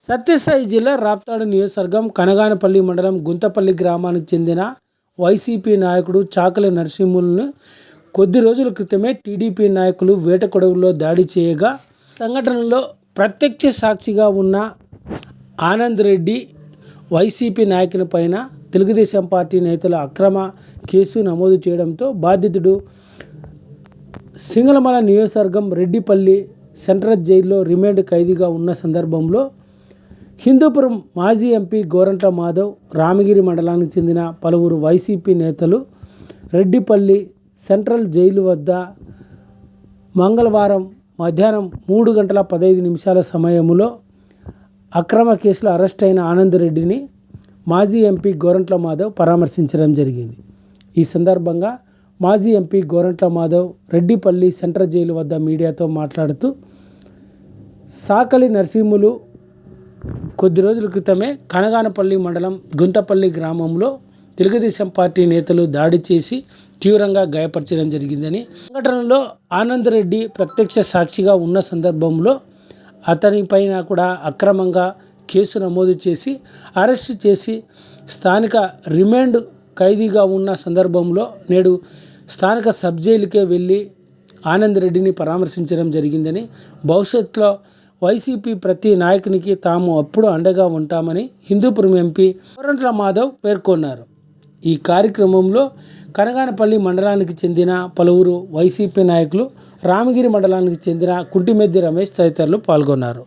సత్యసాయి జిల్లా రాప్తాడు నియోజకవర్గం కనగానపల్లి మండలం గుంతపల్లి గ్రామానికి చెందిన వైసీపీ నాయకుడు చాకలి నరసింహులను కొద్ది రోజుల క్రితమే టీడీపీ నాయకులు వేటకొడవుల్లో దాడి చేయగా సంఘటనలో ప్రత్యక్ష సాక్షిగా ఉన్న ఆనంద్ రెడ్డి వైసీపీ నాయకుని పైన తెలుగుదేశం పార్టీ నేతల అక్రమ కేసు నమోదు చేయడంతో బాధితుడు సింగళమల నియోజకవర్గం రెడ్డిపల్లి సెంట్రల్ జైల్లో రిమాండ్ ఖైదీగా ఉన్న సందర్భంలో హిందూపురం మాజీ ఎంపీ గోరంట్ల మాధవ్ రామగిరి మండలానికి చెందిన పలువురు వైసీపీ నేతలు రెడ్డిపల్లి సెంట్రల్ జైలు వద్ద మంగళవారం మధ్యాహ్నం మూడు గంటల పదహైదు నిమిషాల సమయంలో అక్రమ కేసులో అరెస్ట్ అయిన ఆనందరెడ్డిని మాజీ ఎంపీ గోరంట్ల మాధవ్ పరామర్శించడం జరిగింది. ఈ సందర్భంగా మాజీ MP Gorantla Madhav Reddipalli central jail వద్ద మీడియాతో మాట్లాడుతూ సాకలి నరసింహులు కొద్ది రోజుల క్రితమే కనగానపల్లి మండలం గుంతపల్లి గ్రామంలో తెలుగుదేశం పార్టీ నేతలు దాడి చేసి తీవ్రంగా గాయపరచడం జరిగిందని సంఘటనలో ఆనందరెడ్డి ప్రత్యక్ష సాక్షిగా ఉన్న సందర్భంలో అతనిపైన కూడా అక్రమంగా కేసు నమోదు చేసి అరెస్ట్ చేసి స్థానిక రిమాండ్ ఖైదీగా ఉన్న సందర్భంలో నేడు స్థానిక సబ్ జైలుకే వెళ్ళి ఆనందరెడ్డిని పరామర్శించడం జరిగిందని భవిష్యత్తులో వైసీపీ ప్రతి నాయకునికి తాము అప్పుడు అండగా ఉంటామని హిందూపురం ఎంపీ కోరంట్ల మాధవ్ పేర్కొన్నారు. ఈ కార్యక్రమంలో కనగానపల్లి మండలానికి చెందిన పలువురు వైసీపీ నాయకులు రామగిరి మండలానికి చెందిన కుంటిమెద్ది రమేష్ తదితరులు పాల్గొన్నారు.